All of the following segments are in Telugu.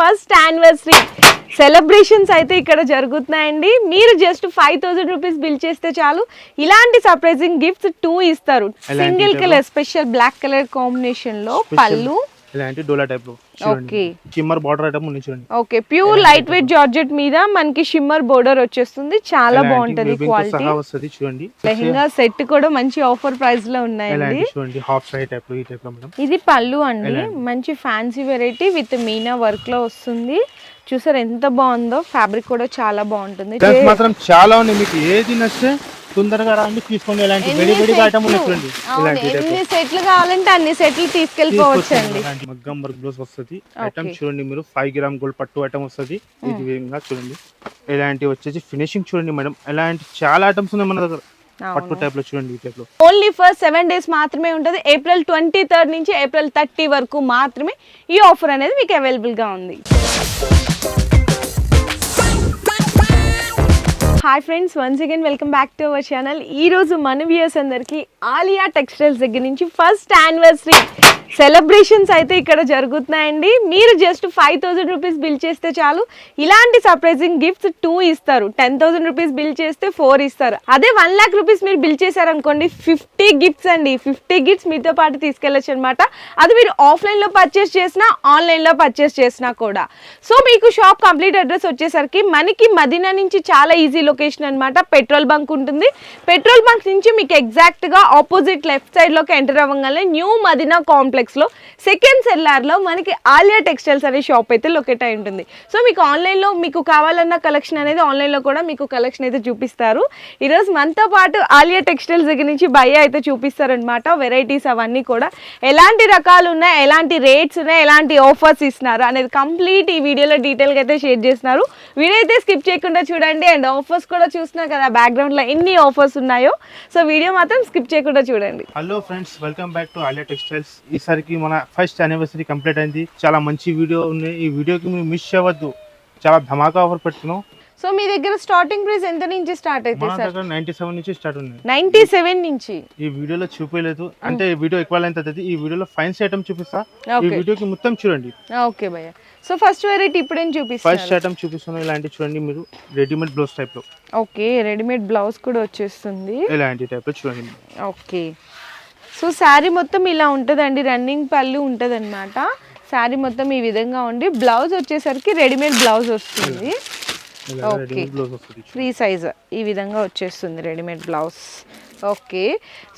ఫస్ట్ యానివర్సరీ సెలబ్రేషన్స్ అయితే ఇక్కడ జరుగుతున్నాయండి. మీరు just five thousand rupees bill చేస్తే చాలు. ఇలాంటి సర్ప్రైజింగ్ గిఫ్ట్స్ టూ ఇస్తారు. Single colour special black colour కాంబినేషన్లో. పళ్ళు ఇలాంటి డోలా టైప్లో Okay. చిమ్మర్ బార్డర్ ఐటమ్ ఉంది చూడండి. Okay. Pure light weight georgette మీద మనకి షిమ్మర్ బోర్డర్ వచ్చేస్తుంది. చాలా బాగుంటది క్వాలిటీ వస్తుంది చూడండి. లెహంగా సెట్ కూడా మంచి ఆఫర్ ప్రైస్లో ఉన్నాయండి. చూడండి హాఫ్ సైడ్ టైప్లో ఈ టైప్లో మేడం. ఇది పళ్ళు అండి? మంచి ఫ్యాన్సీ వెరైటీ విత్ మీనా వర్క్లో వస్తుంది. చూసారు ఎంత బాగుందో. ఫ్యాబ్రిక్ కూడా చాలా బాగుంటుంది. మాత్రం చాలా ఉంది మీకు ఏది నచ్చితే తొందరగా రాండి తీసుకోండి. ఇలాంటి వెడి వెడిగా ఐటమ్ ఇలాంటి ఎన్ని సెట్లు కావాలంటే అన్ని సెట్లు తీసుకెళ్ళిపోవచ్చు అండి మగ్గం వర్క్ బ్లౌజ్ వస్తుంది. ఐటమ్ చూడండి మీరు. ఫైవ్ గ్రామ్ గోల్డ్ పట్టు ఐటమ్ వస్తుంది. ఇది విధంగా చూడండి. ఇలాంటి వచ్చేసి ఫినిషింగ్ చూడండి మేడం. ఇలాంటి చాలా ఐటమ్స్ ఉన్నాయి మన దగ్గర. పట్టు టైప్లో చూడండి టైప్లో. ఓన్లీ ఫర్ సెవెన్ డేస్ మాత్రమే ఉంటుంది. ఏప్రిల్ ట్వంటీ థర్డ్ నుంచి ఏప్రిల్ థర్టీ వరకు మాత్రమే ఈ ఆఫర్ అనేది మీకు అవైలబుల్గా ఉంది. Hi friends once again welcome back to our channel ఈరోజు మన వ్యూయర్స్ అందరికీ ఆలియా టెక్స్టైల్స్ దగ్గర నుంచి ఫస్ట్ యానివర్సరీ సెలబ్రేషన్స్ అయితే ఇక్కడ జరుగుతున్నాయండి. మీరు just five thousand rupees bill చేస్తే చాలు. ఇలాంటి సర్ప్రైజింగ్ గిఫ్ట్స్ టూ ఇస్తారు. టెన్ థౌసండ్ రూపీస్ బిల్ చేస్తే ఫోర్ ఇస్తారు. అదే వన్ లాక్ రూపీస్ మీరు బిల్ చేశారనుకోండి ఫిఫ్టీ గిఫ్ట్స్ అండి. ఫిఫ్టీ గిఫ్ట్స్ మీతో పాటు తీసుకెళ్ళచ్చు అనమాట అది మీరు ఆఫ్లైన్లో పర్చేస్ చేసినా ఆన్లైన్లో పర్చేస్ చేసినా కూడా. సో మీకు షాప్ కంప్లీట్ అడ్రస్ వచ్చేసరికి మనకి మదీనా నుంచి చాలా ఈజీ లొకేషన్ అనమాట పెట్రోల్ బంక్ ఉంటుంది. పెట్రోల్ బంక్ నుంచి మీకు ఎగ్జాక్ట్గా ఆపోజిట్ లెఫ్ట్ సైడ్లోకి ఎంటర్ అవ్వగానే న్యూ మదీనా కాంప్లెక్స్ లో సెకండ్ సెల్లార్లో మనకి ఆలియా టెక్స్టైల్స్ అనే షాప్ అయితే లొకేట్ అయి ఉంటుంది. సో మీకు ఆన్లైన్లో మీకు కావాలన్న కలెక్షన్ అనేది ఆన్లైన్లో కూడా మీకు కలెక్షన్ అయితే చూపిస్తారు. ఈరోజు మనతో పాటు ఆలియా టెక్స్టైల్స్ దగ్గర నుంచి భయ్య అయితే చూపిస్తారనమాట వెరైటీస్ అవన్నీ కూడా. ఎలాంటి రకాలు ఉన్నాయి ఎలాంటి రేట్స్ ఉన్నాయి ఎలాంటి ఆఫర్స్ ఇస్తున్నారు అనేది కంప్లీట్ ఈ వీడియోలో డీటెయిల్గా అయితే షేర్ చేస్తున్నారు. వీడియో అయితే స్కిప్ చేయకుండా చూడండి. అండ్ ఆఫర్స్ కూడా చూస్తున్నారు కదా బ్యాక్గ్రౌండ్లో ఎన్ని ఆఫర్స్ ఉన్నాయో. సో వీడియో మాత్రం స్కిప్ చేయకుండా చూడండి. Hello friends welcome back to Aliya textiles ఈసారికి మన ఫస్ట్ యానివర్సరీ కంప్లీట్ అయింది. చాలా మంచి వీడియో ఉంది. ఈ వీడియోకి మీరు మిస్ అవ్వద్దు. చాలా ధమాకా ఆఫర్ పెడుతున్నాం. సో మీ దగ్గర స్టార్టింగ్ ప్రైస్ ఎంత నుంచి స్టార్ట్ అయితే మన సార్? దగ్గర నైన్టీ సెవెన్ నుంచి స్టార్ట్ ఉన్నాయి నైన్టీ సెవెన్ నుంచి. ఈ వీడియోలో చూపించలేదు అంటే ఈ వీడియో ఎక్కువ అవుతుంది. ఈ వీడియోలో ఫైన్స్ ఐటమ్ చూపిస్తా. ఈ వీడియోకి మొత్తం చూడండి. ఓకే భయ్య సో ఫస్ట్ వెరైటీ ఇప్పుడేం ఫస్ట్ చూపిస్తారు ఐటమ్ చూపిస్తున్నాం ఇలాంటి చూడండి మీరు. రెడీమేడ్ బ్లౌజ్ టైప్లో. ఓకే రెడీమేడ్ బ్లౌజ్ కూడా వచ్చేస్తుంది. ఇలాంటి టైప్లో చూడండి. ఓకే సో శారీ మొత్తం ఇలా ఉంటుందండి రన్నింగ్ పళ్ళు ఉంటుంది అనమాట శారీ మొత్తం ఈ విధంగా ఉండి బ్లౌజ్ వచ్చేసరికి రెడీమేడ్ బ్లౌజ్ వస్తుంది. వస్తుంది. ఫ్రీ సైజ్ ఈ విధంగా వచ్చేస్తుంది రెడీమేడ్ బ్లౌజ్. ఓకే.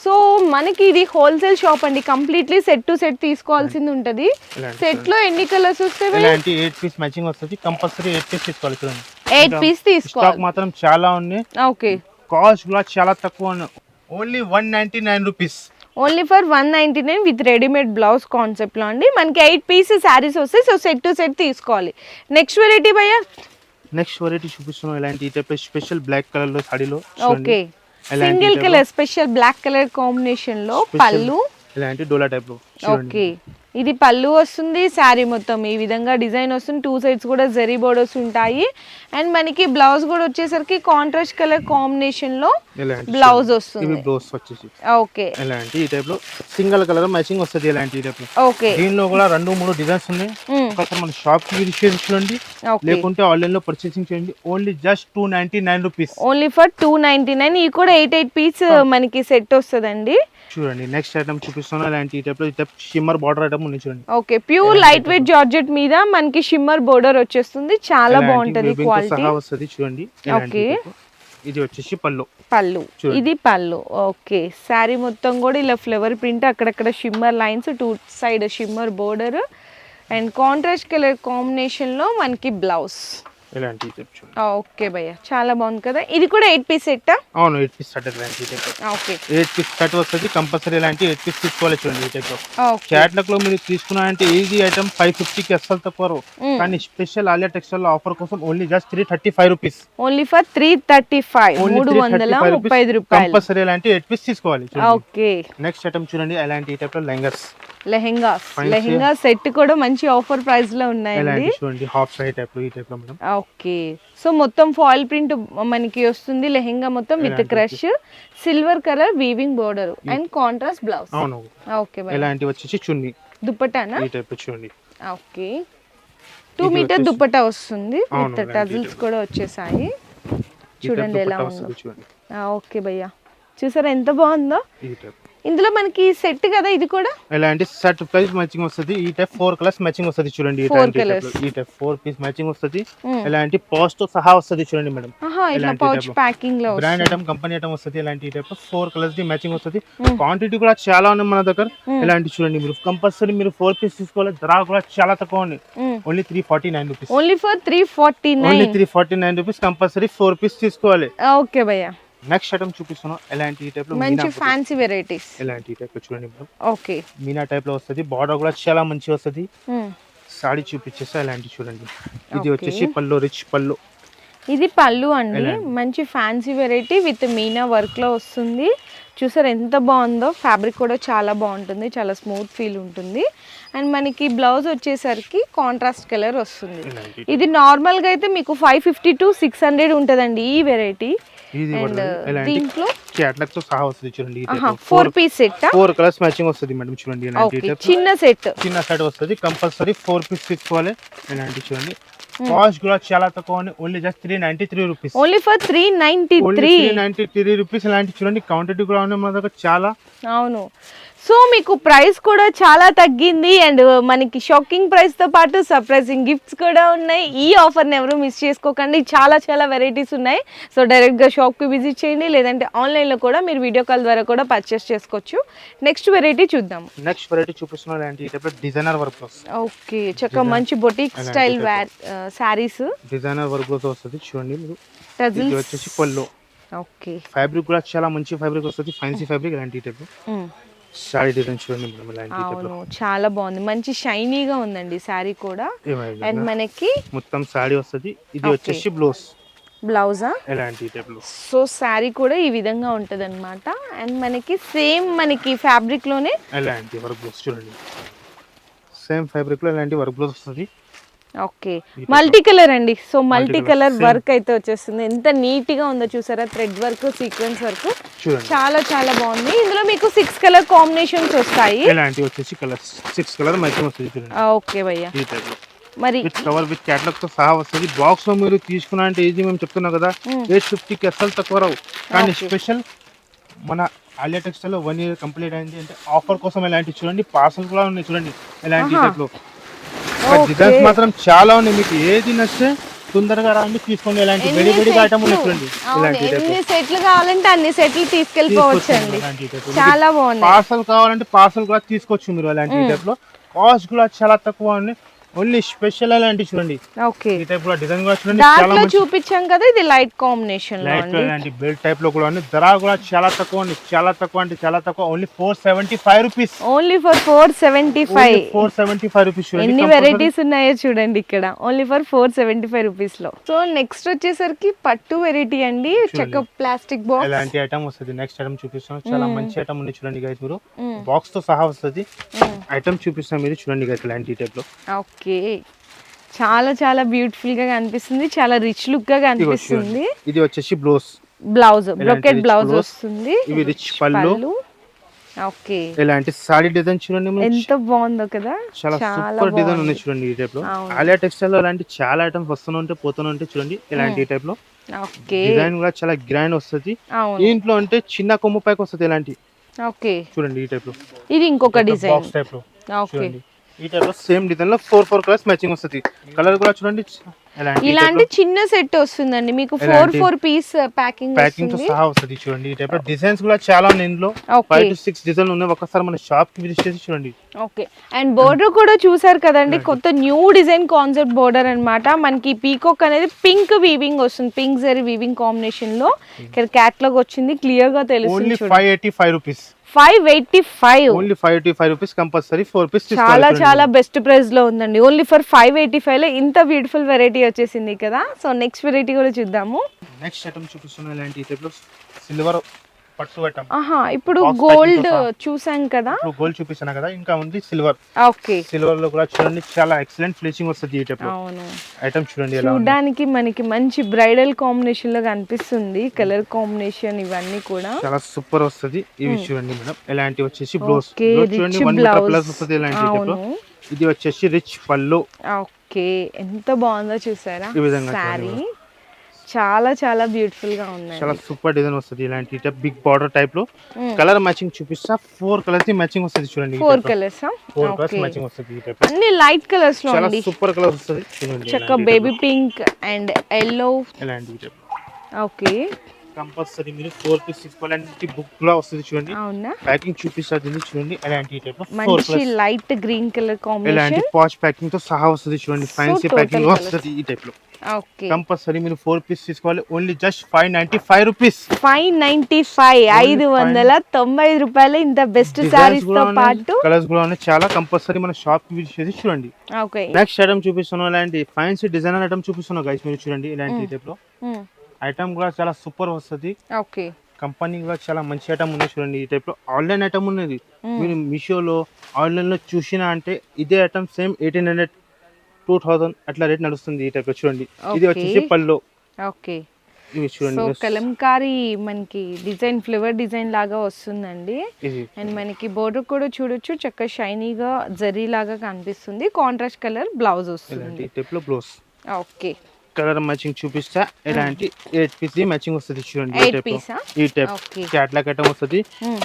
సో మనకి ఇది హోల్సేల్ షాప్ అండి. కంప్లీట్లీ సెట్ టు సెట్ తీసుకోవాల్సింది ఉంటుంది. సెట్లో ఎన్ని కలర్స్ వస్తాయి ఎయిట్ పీస్ మ్యాచింగ్ వస్తుంది. కంపల్సరీ ఎయిట్ పీస్ తీసుకోవాలి ఎయిట్ పీస్ తీసుకోవాలి. మాత్రం చాలా ఉంది ఓకే. కాస్ట్ కూడా చాలా తక్కువ only one ninety nine rupees only for one ninety nine with readymade blouse కాన్సెప్ట్లో అండి. మనకి ఎయిట్ పీస్ శారీస్ వస్తాయి సో సెట్ టు సెట్ తీసుకోవాలి. నెక్స్ట్ వెరైటీ భయ్యా? నెక్స్ట్ వెరైటీ చూపిస్తున్నాం ఇలాంటి స్పెషల్ బ్లాక్ కలర్లో సాడీలో okay. Single? Colour special black colour కాంబినేషన్లో. పళ్ళు. ఇలాంటి డోలా టైప్లో ఓకే. ఇది పళ్ళు వస్తుంది శారీ మొత్తం. ఈ విధంగా డిజైన్ వస్తుంది. టూ సైడ్స్ కూడా జరీ బోర్డర్స్ ఉంటాయి. అండ్ మనకి బ్లౌజ్ కూడా వచ్చేసరికి కాంట్రాస్ట్ కలర్ కాంబినేషన్లో బ్లౌజ్ వస్తుంది. బ్లౌజ్ వచ్చేసి. ఓకే ఇలాంటి ఈ టైప్లో సింగిల్ కలర్ మ్యాచింగ్ వస్తుంది ఇలాంటి ఈ టైప్లో. ఓకే దీనిలో కూడా రెండు మూడు డిజైన్స్ ఉన్నాయి. ఒకసారి మన షాప్కి విజిట్ చూడండి ఓకే లేకుంటే ఆన్లైన్లో పర్చేసింగ్ చేయండి. Only just two ninety nine rupees only for two ninety nine ఇవి కూడా ఎయిట్ ఎయిట్ పీస్ మనకి సెట్ వస్తుందండి. చూడండి నెక్స్ట్ ఐటమ్ చూపిస్తున్నా ఇలాంటి టైప్లో షిమ్మర్ బార్డర్ ఐటమ్ ఉంది చూడండి. Okay pure light weight georgette మీద మనకి షిమ్మర్ బోర్డర్ వచ్చేస్తుంది. చాలా బాగుంటది క్వాలిటీ వస్తుంది చూడండి. Type. ఇది వచ్చేసి పళ్ళు. పళ్ళు. ఇది పళ్ళు. ఓకే శారీ మొత్తం కూడా ఇలా ఫ్లవర్ ప్రింట్ అక్కడక్కడ shimmer lines two side shimmer border and contrast colour కాంబినేషన్లో మనకి బ్లౌజ్ ఇలాంటి type చూడండి ఓకే భయ్య. చాలా బాగుంది కదా. ఇది కూడా ఎయిట్ పీస్ సెట్ అవును ఎయిట్ పీస్ స్టార్ట్ ఇలాంటి. ఓకే. ఎయిట్ పీస్ కట్ వస్తుంది కంపల్సరీ ఇలాంటి ఎయిట్ పీస్ తీసుకోవాలి చూడండి ఈ టైప్లో. క్యాట్లాగ్లో మీరు తీసుకున్నారంటే ఈజీ ఐటమ్ ఫైవ్ ఫిఫ్టీకి అస్సలు తక్కువ. కానీ స్పెషల్ ఆలియా టెక్స్టైల్ ఆఫర్ కోసం only just three thirty five rupees only for three thirty five మూడు వందల ముప్పై రూపాయలు. కంపల్సరీ ఇలాంటి ఎయిట్ పీస్ తీసుకోవాలి ఓకే. నెక్స్ట్ ఐటమ్ చూడండి ఇలాంటి ఈ టైప్లో లెంగర్స్ లెహెంగా. లెహెంగా సెట్ కూడా మంచి ఆఫర్ ప్రైస్లో ఉన్నాయండి. చూడండి హాఫ్ సైడ్ టైప్లో ఈ టైప్లో మేడం. ఓకే. సో మొత్తం ఫాయిల్ ప్రింట్ మనకి వస్తుంది లెహెంగా మొత్తం with crush silver colour weaving border and contrast blouse అవును. ఓకే ఇలాంటి వచ్చేసి చున్ని. దుప్పటానా? ఈ టైప్ చూడండి ఓకే. టూ మీటర్ దుపట్టా వస్తుంది. విత్ టజిల్స్ కూడా వచ్చేసాయి. చూడండి ఎలా ఉందో. ఓకే భయ్యా. చూసారా ఎంత బాగుందో? ఇందులో మనకి సెట్ కదా ఇది కూడా? ఇలాంటి సెట్ ప్రైస్ మ్యాచింగ్ వస్తుంది. ఈ టైప్ ఫోర్ కలర్స్ మ్యాచింగ్ వస్తుంది చూడండి. ఈ టైప్ ఫోర్ పీస్ మ్యాచింగ్ వస్తుంది. ఇలాంటి పాస్ట్తో సహా వస్తుంది చూడండి మేడం. ప్యాకింగ్లో బ్రాండ్ ఐటమ్ కంపెనీ ఐటమ్ వస్తుంది. ఇలాంటి type four colours the matching వస్తుంది. క్వాంటిటీ కూడా చాలా ఉన్నాయి మన దగ్గర. ఇలాంటి చూడండి మీరు. కంపల్సరీ మీరు ఫోర్ పీస్ తీసుకోవాలి. ధర కూడా చాలా తక్కువ ఉంది only three forty nine rupees only for three forty only nine three forty nine rupees compulsory four piece తీసుకోవాలి. ఓకే భయ్యా. నెక్స్ట్ ఐటమ్ చూపిస్తున్నాం ఇలాంటి టైప్లో మంచి. ఫ్యాన్సీ వెరైటీస్ ఇలాంటి టైప్లో చూడండి మేడం ఓకే. మీనా టైప్లో వస్తుంది బార్డర్ కూడా చాలా మంచి వస్తుంది. సాడీ చూపించేస్తా ఇలాంటి చూడండి. ఇది. వచ్చేసి పళ్ళు రిచ్ పళ్ళు. ఇది పళ్ళు అండి. ఎలాంటి? మంచి ఫ్యాన్సీ వెరైటీ విత్ మీనా వర్క్లో వస్తుంది. చూసారు ఎంత బాగుందో? ఫ్యాబ్రిక్ కూడా చాలా బాగుంటుంది చాలా స్మూత్ ఫీల్ ఉంటుంది. అండ్ మనకి బ్లౌజ్ వచ్చేసరికి కాంట్రాస్ట్ కలర్ వస్తుంది. ఇది నార్మల్గా అయితే మీకు five fifty to six hundred ఉంటుందండి ఈ వెరైటీ దీంట్లో క్యాట్లాగ్తో సహా వస్తుంది చూడండి four piece set four colours matching వస్తుంది మేడం చూడండి చిన్న సెట్ చిన్న సెట్ వస్తుంది కంపల్సరీ ఫోర్ పీస్ తీసుకోవాలి ఇలాంటి చూడండి. కాస్ట్ కూడా చాలా తక్కువ only just three ninety three rupees only for three ninety three ninety three rupees ఇలాంటి చూడండి క్వాంటిటీ కూడా ఉన్నాయి మన దగ్గర చాలా. అవును. సో మీకు ప్రైస్ కూడా చాలా తగ్గింది అండ్ మనకి షాకింగ్ ప్రైస్తో పాటు సర్ప్రైజింగ్ గిఫ్ట్స్ కూడా ఉన్నాయి. ఈ ఆఫర్ని ఎవరు మిస్ చేసుకోకండి. చాలా చాలా వెరైటీస్ ఉన్నాయి. సో డైరెక్ట్గా షాప్కి విజిట్ చేయండి. లేదంటే ఆన్లైన్లో కూడా మీరు వీడియో కాల్ ద్వారా కూడా పర్చేస్ చేసుకోవచ్చు. నెక్స్ట్ వెరైటీ చూద్దాం. నెక్స్ట్ వెరైటీ చూపిస్తున్నా ఇలాంటి టైప్ డిజైనర్ వర్క్ ఓకే చక్క మంచి boutique style. Wear saris. Designer work వస్తుంది. చూడండి ఇది వచ్చేసి పళ్ళు ఓకే. ఫ్యాబ్రిక్ కూడా చాలా మంచి ఫ్యాబ్రిక్ వస్తుంది. ఫ్యాన్సీ ఫ్యాబ్రిక్ ఇలాంటి టైప్ శారీ డిజైన్ చూడండి మేడం ఇలాంటి టైప్ అవును చాలా బాగుంది. మంచి షైనీగా ఉందండి శారీ కూడా. అండ్ మనకి మొత్తం శారీ వస్తుంది. ఇది. వచ్చేసి బ్లౌజ్. బ్లౌజా? సో శారీ కూడా ఈ విధంగా ఉంటుంది అనమాట అండ్ మనకి సేమ్ మనకి ఫ్యాబ్రిక్లోనే ఇలాంటి వర్క్ బ్లౌజ్ చూడండి. సేమ్ ఫ్యాబ్రిక్లో ఇలాంటి వర్క్ బ్లౌజ్ వస్తుంది. ఓకే. మల్టీ కలర్ అండి సో మల్టీ కలర్. వర్క్ అయితే వచ్చేస్తుంది. ఎంత నీట్గా ఉందో చూసారా? థ్రెడ్ వర్క్ సీక్వెన్స్ వర్క్ చాలా చాలా బాగుంది. ఇందులో మీకు సిక్స్ కలర్ కాంబినేషన్స్ వస్తాయి. ఇలాంటి వచ్చేసి కలర్స్ సిక్స్ కలర్ వస్తుంది చూడండి. ఓకే భయ్య. మరి విత్ కవర్ విత్ క్యాటలాగ్తో సహా వస్తుంది. బాక్స్లో మీరు తీసుకున్నా అంటే ఈజీ మేము చెప్తున్నాం కదా. ఎయిట్ ఫిఫ్టీకి అసలు తక్కువ రావు. కానీ. స్పెషల్ మన ఆలియా టెక్స్టైల్లో వన్ ఇయర్ కంప్లీట్ అయింది అంటే ఆఫర్ కోసం ఇలాంటి చూడండి. పార్సల్ కూడా ఉన్నాయి చూడండి. టైప్లో. Okay. డిజైన్స్ మాత్రం చాలా ఉన్నాయి. మీకు ఏది నచ్చితే తొందరగా రండి తీసుకోండి. ఇలాంటి వెడి వెడిగా ఐటమ్ ఉన్నాయి ఇలాంటి ఎన్ని సెట్లు కావాలంటే అన్ని సెట్లు తీసుకెళ్ళిపోవచ్చు అండి. ఇలాంటి టైప్ చాలా బాగున్నాయి. పార్సల్ కావాలంటే పార్సల్ కూడా తీసుకోవచ్చు మీరు అలాంటి. టైప్లో. కాస్ట్ కూడా చాలా తక్కువ ఉంది ఓన్లీ స్పెషల్ అలాంటి చూడండి. ఓకే ఈ టైప్ కూడా డిజైన్ కూడా చూడండి. దాంట్లో చూపించాం కదా ఇది లైట్ కాంబినేషన్లో లైట్ అండి. ఇలాంటి బెల్ట్ టైప్లో కూడా ఉంది ధర కూడా చాలా తక్కువ ఉంది చాలా తక్కువ అంటే చాలా తక్కువ. Only four seventy five rupees only for four seventy five four seventy five rupees ఎన్ని వెరైటీస్ ఉన్నాయో చూడండి ఇక్కడ. Only for four seventy five రూపీస్లో. సో నెక్స్ట్ వచ్చేసరికి పట్టు వెరైటీ అండి. చెక్క ప్లాస్టిక్ బాక్స్ ఇలాంటి ఐటమ్ వస్తుంది? నెక్స్ట్ ఐటమ్ చూపిస్తాను చాలా Mm. మంచి ఐటమ్ ఉంది చూడండి గైస్ మీరు. బాక్స్తో సహా వస్తుంది. ఐటమ్ చూపిస్తాను మీరు చూడండి గైస్ ఇలాంటి టైప్లో. ఓకే చాలా చాలా బ్యూటిఫుల్గా కనిపిస్తుంది. చాలా రిచ్ లుక్గా కనిపిస్తుంది. ఇది వచ్చేసి బ్లౌజ్. Blouse brocade blouse. వస్తుంది. ఇవి రిచ్ పళ్ళు. ఓకే. ఇలాంటి సాడీ డిజైన్ చూడండి. ఎంత బాగుందో కదా. చాలా సూపర్ డిజైన్. ఉన్నాయి చూడండి ఈ టైప్లో. ఆలియా టెక్స్టైల్లో ఇలాంటి చాలా ఐటమ్స్ వస్తూనే ఉంటాయి పోతూనే ఉంటాయి చూడండి ఇలాంటి ఈ టైప్లో. ఓకే. డిజైన్ కూడా చాలా గ్రాండ్ వస్తుంది. దీంట్లో అంటే చిన్న కొమ్ము పైకి వస్తుంది ఇలాంటి. ఓకే. చూడండి ఈ టైప్లో. ఇది ఇంకొక డిజైన్ బాక్స్ టైప్లో. ఓకే. ఈ టైప్లో సేమ్ డిజైన్లో ఫోర్ ఫోర్ కలర్స్ మ్యాచింగ్ వస్తుంది. కలర్ కూడా చూడండి. ఇలాంటి ఇలాంటి చిన్న సెట్ వస్తుందండి. మీకు ఫోర్? ఫోర్ పీస్ ప్యాకింగ్ ప్యాకింగ్తో సహా వస్తుంది చూడండి. ఈ టైప్లో డిజైన్స్ కూడా చాలా ఉన్నాయి ఇందులో. ఫైవ్ టు సిక్స్ డిజైన్ ఉన్నాయి. ఒకసారి మన షాప్కి విజిట్ చేసి చూడండి. ఓకే అండ్ బోర్డర్ కూడా చూసారు కదండి. కొత్త న్యూ డిజైన్ కాన్సెప్ట్ బోర్డర్ అన్నమాట. మనకి పీకోక్ అనేది పింక్ వీవింగ్ వస్తుంది. పింక్ జరీ వీవింగ్ కాంబినేషన్లో. ఇక్కడ క్యాట్లాగ్ వచ్చింది. క్లియర్గా తెలుస్తుంది చూడండి. Five eighty five rupees five eighty five. Only five eighty five rupees compulsory four piece చాలా చాలా బెస్ట్ ప్రైస్లో ఉందండి. ఓన్లీ ఫర్ ఫైవ్ ఎయిటీ ఫైవ్లో ఇంత బ్యూటిఫుల్ వెరైటీ వచ్చేసింది కదా. సో నెక్స్ట్ వెరైటీ కూడా చూద్దాము. నెక్స్ట్ ఐటమ్ చూపిస్తున్నా ఇలాంటి సిల్వర్ ఆహా ఇప్పుడు గోల్డ్. చూసాం కదా? గోల్డ్ చూపిస్తాను కదా ఇంకా ఉంది సిల్వర్ ఓకే. సిల్వర్లో కూడా చూడండి చాలా ఎక్సలెంట్ ఫినిషింగ్ వస్తుంది అవును. ఐటమ్ చూడండి చూడడానికి మనకి మంచి బ్రైడల్ కాంబినేషన్లో కనిపిస్తుంది కలర్ కాంబినేషన్ ఇవన్నీ కూడా. చాలా సూపర్ వస్తుంది. ఇవి చూడండి మేడం ఇలాంటి వచ్చేసి బ్లౌజ్ చూడండి వన్ ప్లస్ వస్తుంది అవును. ఇది వచ్చేసి రిచ్ పళ్ళు. ఓకే ఎంత బాగుందో చూసారా? ఈ విధంగా శారీ చాలా చాలా బ్యూటిఫుల్గా చాలా ఉంది సూపర్ డిజైన్ వస్తుంది ఇలాంటి బిగ్ బార్డర్ టైప్లో. కలర్ మ్యాచింగ్ చూపిస్తా. ఫోర్ కలర్స్ మ్యాచింగ్ వస్తుంది చూడండి four colours four colours matching వస్తుంది ఈ టైప్ అన్ని లైట్ కలర్స్లో చాలా సూపర్ కలర్ వస్తుంది చూడండి చక్క బేబీ పింక్ అండ్ ఎల్లో ఇలాంటి ఓకే కంపల్సరీ మీరు ఫోర్ పీస్ తీసుకోవాలంటే బుక్లో వస్తుంది చూడండి. అవునా? ప్యాకింగ్ చూపిస్తా దీన్ని చూడండి ఇలాంటి టైప్ ఫోర్ మంచి లైట్ గ్రీన్ కలర్ ఇలాంటి కాంబినేషన్ పాచ్ ప్యాకింగ్తో సహా వస్తుంది చూడండి. Fancy packing. వస్తుంది ఈ టైప్లో. కంపల్సరీ మీరు ఫోర్ పీస్ తీసుకోవాలి. Only just five ninety five rupees five ninety five ఐదు వందల తొంభై రూపాయలు ఇంత బెస్ట్ సారీస్తో పాటు కలర్స్ కూడా ఉన్నాయి. చాలా కంపల్సరీ మన షాప్కి విజిట్ చేసి చూడండి. నెక్స్ట్ ఐటమ్ చూపిస్తున్నాం ఇలాంటి ఫ్యాన్సీ డిజైనర్ ఐటమ్ చూపిస్తున్నాం గైస్ మీరు చూడండి. ఇలాంటి టైప్లో. ఐటమ్ కూడా చాలా సూపర్ వస్తుంది. ఓకే. కంపెనీ కూడా చాలా మంచి ఐటమ్ ఉంది చూడండి ఈ టైప్లో ఆన్లైన్ ఐటమ్ ఉన్నది. మీరు మీషోలో ఆన్లైన్లో చూసినా అంటే ఇదే item same eighteen hundred two thousand అట్లా రేట్ నడుస్తుంది ఈ టైప్లో చూడండి. ఇది. వచ్చేసి పళ్ళు. ఓకే. సో కలంకారీ మనకి డిజైన్ ఫ్లేవర్ డిజైన్ లాగా వస్తుందండి. అండ్ మనకి బోర్డర్ కూడా చూడొచ్చు చక్క షైనీగా జరీ లాగా కనిపిస్తుంది. కాంట్రాస్ట్ కలర్ బ్లౌజ్ వస్తుంది. ఓకే. కలర్ మ్యాచింగ్ చూపిస్తా. ఇలాంటి ఎయిట్ పీస్ మ్యాచింగ్ వస్తుంది చూడండి ఈ టైప్ క్యాట్లాగ్ ఐటమ్ వస్తుంది.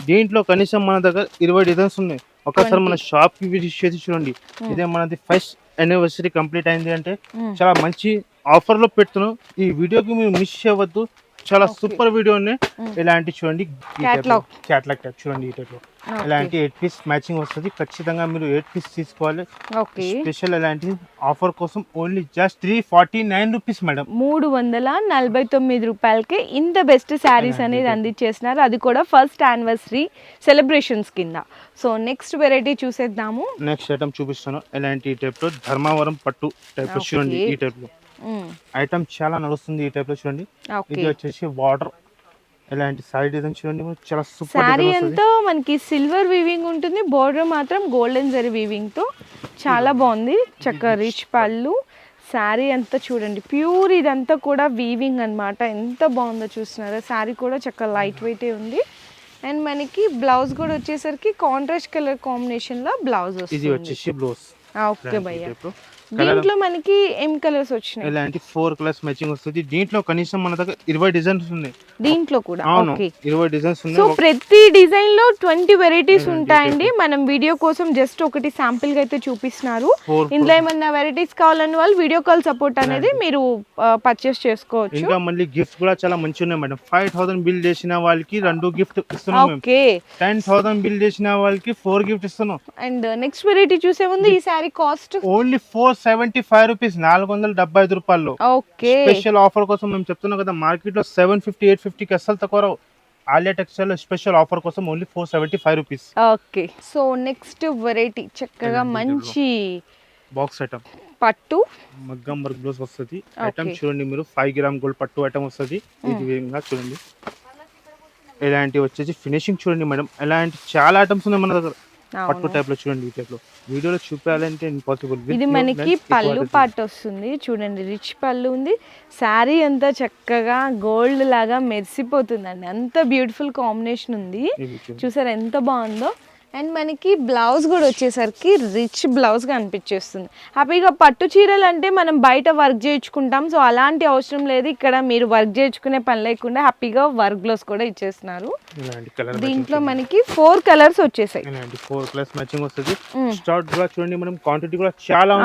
దీంట్లో కనీసం మన దగ్గర ఇరవై డిజైన్స్ ఉన్నాయి. ఒకసారి మన షాప్కి విజిట్ చేసి చూడండి. ఇదే మనది ఫస్ట్ యానివర్సరీ కంప్లీట్ అయింది అంటే చాలా మంచి ఆఫర్లో పెడుతున్నాం. ఈ వీడియోకి మీరు మిస్ అవ్వద్దు చాలా సూపర్ వీడియో ఇలాంటి చూడండి. క్యాట్లాగ్ టైప్ చూడండి ఈ టైప్ ఇలాంటి ఎయిట్ పీస్ మ్యాచింగ్ వస్తుంది. ఖచ్చితంగా మీరు ఎయిట్ పీస్ తీసుకోవాలి. ఓకే స్పెషల్ ఇలాంటి ఆఫర్ కోసం only just three forty nine rupees madam మూడు వందల నలభై తొమ్మిది రూపాయలకి ఇంత బెస్ట్ శారీస్ అనేది అందించేస్తున్నారు అది కూడా ఫస్ట్ యానివర్సరీ సెలబ్రేషన్స్ కింద. సో నెక్స్ట్ వెరైటీ చూసేద్దాము. నెక్స్ట్ ఐటమ్ చూపిస్తాను. ఇలాంటి టైప్లో ధర్మవరం పట్టు టైప్ చూడండి. ఈ టైప్లో. ఐటమ్ చాలా నడుస్తుంది ఈ టైప్లో చూడండి. ఇది వచ్చేసి వాటర్ ఇలాంటి సైడ్ డిజైన్ చూడండి. చాలా సూపర్ వస్తుంది. అంతా మనకి సిల్వర్ వీవింగ్ ఉంటుంది. బోర్డర్ మాత్రం గోల్డెన్ జరీ వీవింగ్తో చాలా బాగుంది. చక్క రిచ్ పళ్ళు. శారీ అంతా చూడండి. ప్యూర్ ఇదంతా కూడా వీవింగ్ అన్నమాట. ఎంత బాగుందో చూస్తున్నారా? శారీ కూడా చక్క లైట్ వెయిట్ ఉంది. అండ్ మనకి బ్లౌజ్ కూడా వచ్చేసరికి కాంట్రాస్ట్ కలర్ కాంబినేషన్లో బ్లౌజ్ ఇది వస్తుంది. వచ్చేసి బ్లౌజ్ ఓకే భయ్య. దీంట్లో మనకి ఏం కలర్స్ వచ్చినాయి? ఇలాంటి ఫోర్ కలర్స్ మ్యాచింగ్ వస్తుంది. దీంట్లో కనీసం మన దగ్గర ఇరవై డిజైన్స్ ఉన్నాయి. దీంట్లో కూడా అవును ఇరవై డిజైన్స్ సో ఉన్నాయి ఒక- ప్రతి డిజైన్లో ట్వంటీ వెరైటీస్ Yeah, ఉంటాయండి. మనం వీడియో కోసం జస్ట్ ఒకటి శాంపిల్గా అయితే చూపిస్తున్నారు. ఇందులో ఏమన్నా వెరైటీస్ కావాలని వాళ్ళు వీడియో కాల్ సపోర్ట్ అనేది మీరు పర్చేస్ చేసుకోవచ్చు. ఇంకా మళ్ళీ గిఫ్ట్ కూడా చాలా మంచి ఉన్నాయి మేడం. ఫైవ్ థౌసండ్ బిల్ చేసిన వాళ్ళకి రెండు గిఫ్ట్ ఇస్తున్నాం టెన్ థౌసండ్ బిల్ చేసిన వాళ్ళకి ఫోర్ గిఫ్ట్ ఇస్తున్నాం. అండ్ నెక్స్ట్ వెరైటీ చూసే ముందు ఈ sari cost only four seventy five rupees నాలుగు వందల డెబ్బై ఐదు రూపాయలు. ఓకే. స్పెషల్ ఆఫర్ కోసం మేము చెప్తున్నాం కదా మార్కెట్లో సెవెన్ ఫిఫ్టీ ఎయిట్ ఫిఫ్టీకి అస్సలు తక్కువ రావు. ఆలియా టెక్స్టైల్ స్పెషల్ ఆఫర్ కోసం only four seventy five rupees okay. So next variety చక్కగా మంచి బాక్స్ ఐటమ్ పట్టు. మగ్గం వర్క్ బ్లౌజ్ వస్తుంది. ఐటమ్ చూడండి మీరు ఫైవ్ గ్రామ్ గోల్డ్ పట్టు ఐటమ్ వస్తుంది. ఇది విధంగా చూడండి. ఇలాంటి వచ్చేసి ఫినిషింగ్ చూడండి మేడం. ఇలాంటి చాలా ఐటమ్స్ ఉన్నాయి మన దగ్గర. పట్టు టైప్లో చూడండి ఈ టైప్లో వీడియోలో ఇంపాసిబుల్ ఇది మనకి పళ్ళు పాట వస్తుంది. చూడండి రిచ్ పళ్ళు ఉంది. శారీ అంతా చక్కగా గోల్డ్ లాగా మెరిసిపోతుందండి. అంత బ్యూటిఫుల్ కాంబినేషన్ ఉంది. చూసారు ఎంత బాగుందో? అండ్ మనకి బ్లౌజ్ కూడా వచ్చేసరికి రిచ్ బ్లౌజ్ అనిపించేస్తుంది. హ్యాపీగా పట్టు చీరలు అంటే మనం బయట వర్క్ చేయించుకుంటాం. సో అలాంటి అవసరం లేదు. ఇక్కడ మీరు వర్క్ చేయించుకునే పని లేకుండా హ్యాపీగా వర్క్ బ్లౌజ్ కూడా ఇచ్చేస్తున్నారు. దీంట్లో మనకి ఫోర్ కలర్స్ వచ్చేసాయి. ఫోర్ ప్లస్ మ్యాచింగ్ వస్తుంది. స్టార్ట్ కూడా చూడండి మనం క్వాంటిటీ కూడా చాలా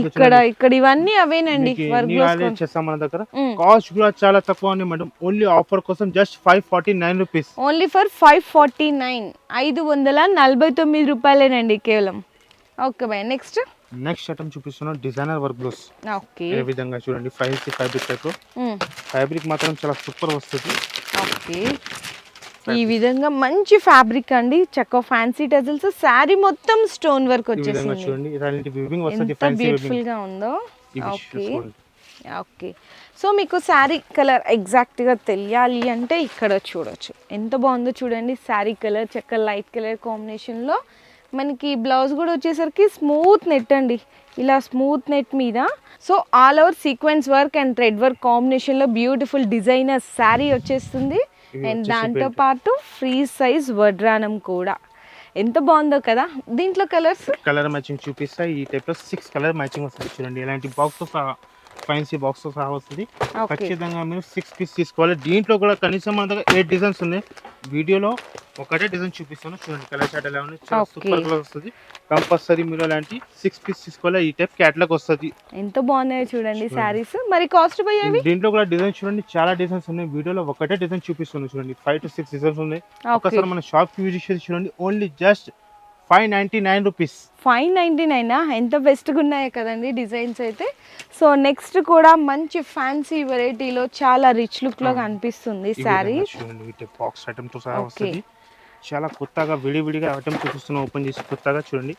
ఇక్కడ ఇక్కడ ఇవన్నీ అవేనండి వర్క్ బ్లౌజ్ చేస్తాం మన దగ్గర. కాస్ట్ కూడా చాలా తక్కువ ఉంది మేడం ఓన్లీ ఆఫర్ కోసం just five forty nine rupees only for five forty nine ఐదు వందల నలభై తొమ్మిది రూపాయలేనండి కేవలం. Okay boy next. Next item చూపిస్తున్నాం డిజైనర్ వర్క్ బ్లౌజ్. ఓకే. ఏ విధంగా చూడండి ఫైవ్ ఫ్యాబ్రిక్ టైప్ ఫ్యాబ్రిక్ మాత్రం చాలా సూపర్ వస్తుంది. ఓకే. ఈ విధంగా మంచి ఫ్యాబ్రిక్ అండి. చక్క ఫ్యాన్సీ టజల్స్ శారీ మొత్తం స్టోన్ వర్క్ వచ్చేసింది. చూడండి ఇలాంటి వివింగ్ వస్తుంది ఎంత ఫ్యాన్సీ బ్యూటిఫుల్గా ఉందో. ఓకే. ఓకే సో మీకు శారీ కలర్ ఎగ్జాక్ట్గా తెలియాలి అంటే ఇక్కడ చూడొచ్చు. ఎంత బాగుందో చూడండి శారీ కలర్ చక్క లైట్ కలర్ కాంబినేషన్లో మనకి బ్లౌజ్ కూడా వచ్చేసరికి స్మూత్ నెట్ అండి. ఇలా స్మూత్ నెట్ మీద. So all over sequence work and thread work కాంబినేషన్లో బ్యూటిఫుల్ డిజైనర్ శారీ వచ్చేస్తుంది. అండ్ దాంతో. పాటు ఫ్రీ సైజ్ వడ్రానం కూడా. ఎంత బాగుందో కదా. దీంట్లో కలర్స్ కలర్ మ్యాచింగ్ చూపిస్తా. ఈ టైప్లో సిక్స్ కలర్ మ్యాచింగ్ వస్తుంది చూడండి ఇలాంటి బాక్స్ ఫైన్సీ బాక్స్ సహా వస్తుంది. ఖచ్చితంగా మీరు సిక్స్ పీస్ తీసుకోవాలి. దీంట్లో కూడా కనీసం మన దగ్గర ఎయిట్ డిజైన్స్ ఉన్నాయి. వీడియోలో ఒకటే డిజైన్ చూపిస్తాను. చూడండి కలర్ షాట్ ఎలా ఉంది. సూపర్ కలర్ వస్తుంది. కంపల్సరీ మీరు అలాంటి సిక్స్ పీస్ తీసుకోవాలి. ఈ టైప్ క్యాట్లాగ్ వస్తుంది. ఎంత బాగున్నాయో చూడండి. శారీస్ మరి కాస్ట్ పోయేవి దీంట్లో కూడా డిజైన్ చూడండి. చాలా డిజైన్స్ ఉన్నాయి. వీడియోలో ఒకటే డిజైన్ చూపిస్తున్నాను చూడండి. ఫైవ్ టు సిక్స్ డిజైన్స్ ఉన్నాయి. ఒకసారి మన షాప్కి విజిట్ చేసి చూడండి. Only just five ninety nine rupees. Five ninety నైనా? ఎంత బెస్ట్గా ఉన్నాయో కదండి డిజైన్స్ అయితే. సో నెక్స్ట్ కూడా మంచి ఫ్యాన్సీ వెరైటీలో చాలా రిచ్ లుక్లో. కనిపిస్తుంది శారీ. బాక్స్ ఐటమ్తో సహా. వస్తుంది. చాలా కొత్తగా విడివిడిగా ఐటమ్ చూపిస్తున్నా ఓపెన్ చేసి కొత్తగా చూడండి.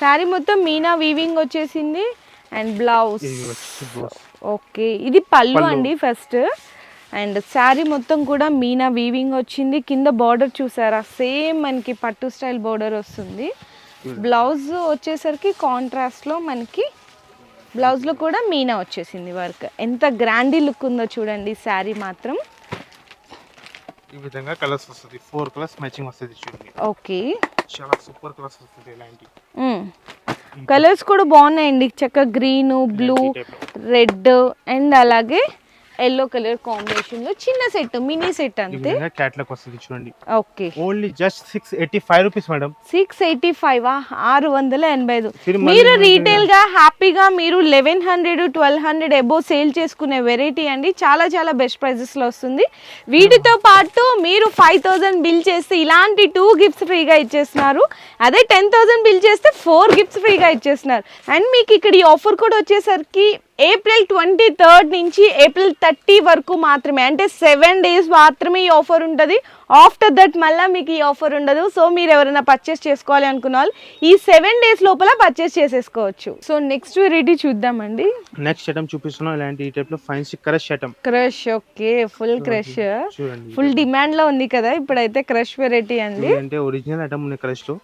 శారీ మొత్తం మీనా వీవింగ్ వచ్చేసింది. And blouse. ఓకే. ఇది పళ్ళు. అండి ఫస్ట్. అండ్ శారీ మొత్తం కూడా మీనా వీవింగ్ వచ్చింది. కింద బార్డర్ చూసారా? సేమ్ మనకి పట్టు స్టైల్ బార్డర్ వస్తుంది. బ్లౌజ్ వచ్చేసరికి కాంట్రాస్ట్లో మనకి బ్లౌజ్లో కూడా మీనా వచ్చేసింది వర్క్ ఎంత గ్రాండీ లుక్ ఉందో చూడండి శారీ మాత్రం. ఈ విధంగా కలర్స్ వస్తుంది. ఫోర్ కలర్స్ మ్యాచింగ్ వస్తుంది చూడండి. ఓకే చాలా సూపర్ కలర్స్ వస్తుంది ఇలాంటి. కలర్స్ కూడా బాగున్నాయండి. చక్కగా గ్రీన్ బ్లూ. రెడ్ అండ్ అలాగే ఎల్లో కలర్ కాంబినేషన్లో చిన్న సెట్ మినీ సెట్ అంతే? క్యాట్లాగ్ వస్తుంది చూడండి. Okay. Only just six eighty five rupees madam. Six eighty five ఆరు వందల ఎనభై ఐదు. మీరు రీటైల్గా హ్యాపీగా మీరు లెవెన్ హండ్రెడ్ ట్వెల్వ్ హండ్రెడ్ ఎబో సేల్ చేసుకునే వెరైటీ అండి. చాలా చాలా బెస్ట్ ప్రైజెస్లో వస్తుంది. వీటితో పాటు మీరు ఫైవ్ థౌసండ్ బిల్ చేస్తే ఇలాంటి టూ గిఫ్ట్స్ ఫ్రీగా ఇచ్చేస్తున్నారు. అదే టెన్ థౌసండ్ బిల్ చేస్తే ఫోర్ గిఫ్ట్స్ ఫ్రీగా ఇచ్చేస్తున్నారు. అండ్ మీకు ఇక్కడ ఈ ఆఫర్ కూడా వచ్చేసరికి ఏప్రిల్ ట్వంటీ థర్డ్ నుంచి ఏప్రిల్ థర్టీ వరకు మాత్రమే. అంటే సెవెన్ డేస్ మాత్రమే ఈ ఆఫర్ ఉంటుంది. ఆఫ్టర్ దట్ మళ్ళీ మీకు ఈ ఆఫర్ ఉండదు. సో మీరు ఎవరైనా పర్చేస్ చేసుకోవాలి అనుకున్న వాళ్ళు ఈ సెవెన్ డేస్ లోపల పర్చేస్ చేసేసుకోవచ్చు. సో నెక్స్ట్ వెరైటీ చూద్దామండి. నెక్స్ట్ ఐటమ్ చూపిస్తున్నాం. ఇలాంటి ఈ టైప్లో fancy colour item crush okay full crush full డిమాండ్లో ఉంది కదా. ఇప్పుడైతే క్రష్ వెరైటీ అండి. అంటే ఒరిజినల్ ఐటమ్ ఉంది కలర్స్లో.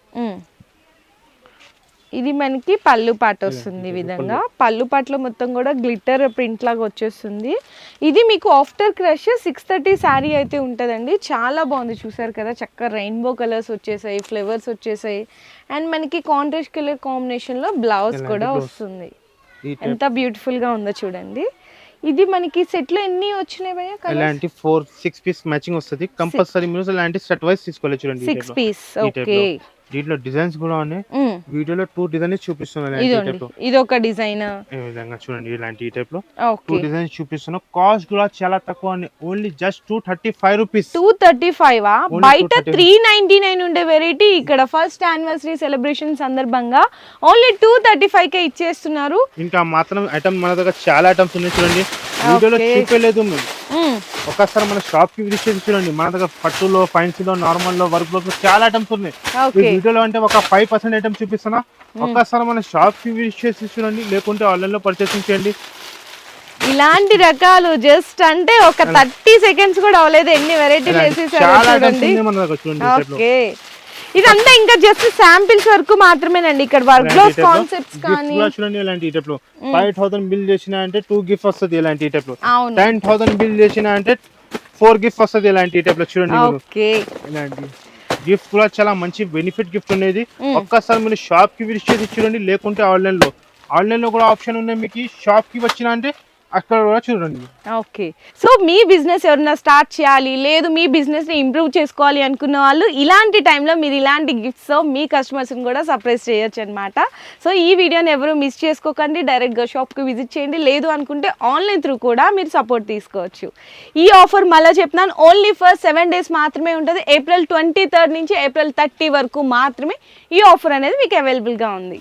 ఇది మనకి పళ్ళు పాట వస్తుంది ఈ విధంగా. పళ్ళు. పాటలో మొత్తం కూడా గ్లిటర్ ప్రింట్ లాగా వచ్చేస్తుంది. ఇది మీకు after crush six thirty sari అయితే ఉంటుందండి. చాలా బాగుంది. చూసారు కదా చక్కగా రెయిన్బో కలర్స్ వచ్చేసాయి ఫ్లేవర్స్ వచ్చేసాయి. అండ్ మనకి కాంట్రాస్ట్ కలర్ కాంబినేషన్లో బ్లౌజ్ ఇలాంటి కూడా. వస్తుంది. ఎంత బ్యూటిఫుల్గా ఉందో చూడండి. ఇది మనకి సెట్లో ఎన్ని వచ్చినాయి భయ్య ఇలాంటి ఫోర్ సిక్స్ పీస్ మ్యాచింగ్ వస్తుంది. కంపల్సరీ మీరు ఇలాంటి సెట్ వైస్ తీసుకోవాలి చూడండి సిక్స్లో. పీస్ ఓకే లో. దీంట్లో డిజైన్స్ కూడా ఉన్నాయి. వీడియోలో టూ డిజైన్స్ చూపిస్తున్నాను లో. ఇది ఒక డిజైన్ ఈ విధంగా చూడండి ఇలాంటి ఈ టైప్లో. టూ డిజైన్స్ చూపిస్తున్నా కాస్ట్ కూడా చాలా తక్కువ only just two thirty five rupees two thirty five బయట 235. త్రీ నైన్టీ నైన్ ఉండే వెరైటీ ఇక్కడ ఫస్ట్ యానివర్సరీ సెలబ్రేషన్ సందర్భంగా ఓన్లీ టూ థర్టీ ఫైవ్ కే ఇచ్చేస్తున్నారు. ఇంకా మాత్రం ఐటమ్ మన దగ్గర చాలా ఐటమ్స్ ఉన్నాయి చూడండి. వీడియోలో మేము మ్మ్. ఒకసారి మన షాప్కి విజిట్ చేసి చూడండి. మన దగ్గర పట్టులో ఫైన్స్లో నార్మల్లో వర్క్లో చాలా ఐటమ్స్ ఉన్నాయి. ఈ వీడియోలో అంటే ఒక ఫైవ్ పర్సెంట్ ఐటమ్ చూపిస్తున్నా. ఒక్కసారి మన షాప్కి విజిట్ చేసి చూడండి. లేకుంటే ఆన్లైన్లో పర్చేసింగ్ చేయండి. ఇలాంటి రకాలు జస్ట్ అంటే ఒక థర్టీ సెకండ్స్ కూడా అవ్వలేదు. ఎన్ని వెరైటీలు వేసేసారో చూడండి. ఇదంతా ఇంకా జస్ట్ శాంపిల్స్ వరకు మాత్రమేనండి ఇక్కడ వర్క్లో కాన్సెప్ట్స్ కానీ చూడండి ఇలాంటి టైప్లో ఫైవ్ థౌసండ్ బిల్ చేసిన అంటే టూ గిఫ్ట్ వస్తుంది ఇలాంటి టైప్లో టెన్ థౌసండ్ బిల్ చేసిన అంటే ఫోర్ గిఫ్ట్ వస్తుంది ఇలాంటి టైప్లో చూడండి. ఓకే. ఇలాంటి గిఫ్ట్ కూడా చాలా మంచి బెనిఫిట్ గిఫ్ట్ ఉండేది. ఒక్కసారి మీరు షాప్కి విజిట్ చేసి చూడండి లేకుంటే ఆన్లైన్లో. ఆన్లైన్లో కూడా ఆప్షన్ ఉన్నాయి మీకు. షాప్కి వచ్చిన అంటే అక్కడ కూడా చూడండి. ఓకే. సో మీ బిజినెస్ ఎవరైనా స్టార్ట్ చేయాలి లేదు మీ బిజినెస్ని ఇంప్రూవ్ చేసుకోవాలి అనుకున్న వాళ్ళు ఇలాంటి టైంలో మీరు ఇలాంటి గిఫ్ట్స్ మీ కస్టమర్స్ కూడా సర్ప్రైజ్ చేయొచ్చు అనమాట సో ఈ వీడియోని ఎవరు మిస్ చేసుకోకండి డైరెక్ట్గా షాప్కి విజిట్ చేయండి. లేదు అనుకుంటే ఆన్లైన్ త్రూ కూడా మీరు సపోర్ట్ తీసుకోవచ్చు. ఈ ఆఫర్ మళ్ళీ చెప్తున్నాను ఓన్లీ ఫర్ సెవెన్ డేస్ మాత్రమే ఉంటుంది. ఏప్రిల్ ట్వంటీ థర్డ్ నుంచి ఏప్రిల్ థర్టీ వరకు మాత్రమే ఈ ఆఫర్ అనేది మీకు అవైలబుల్గా ఉంది.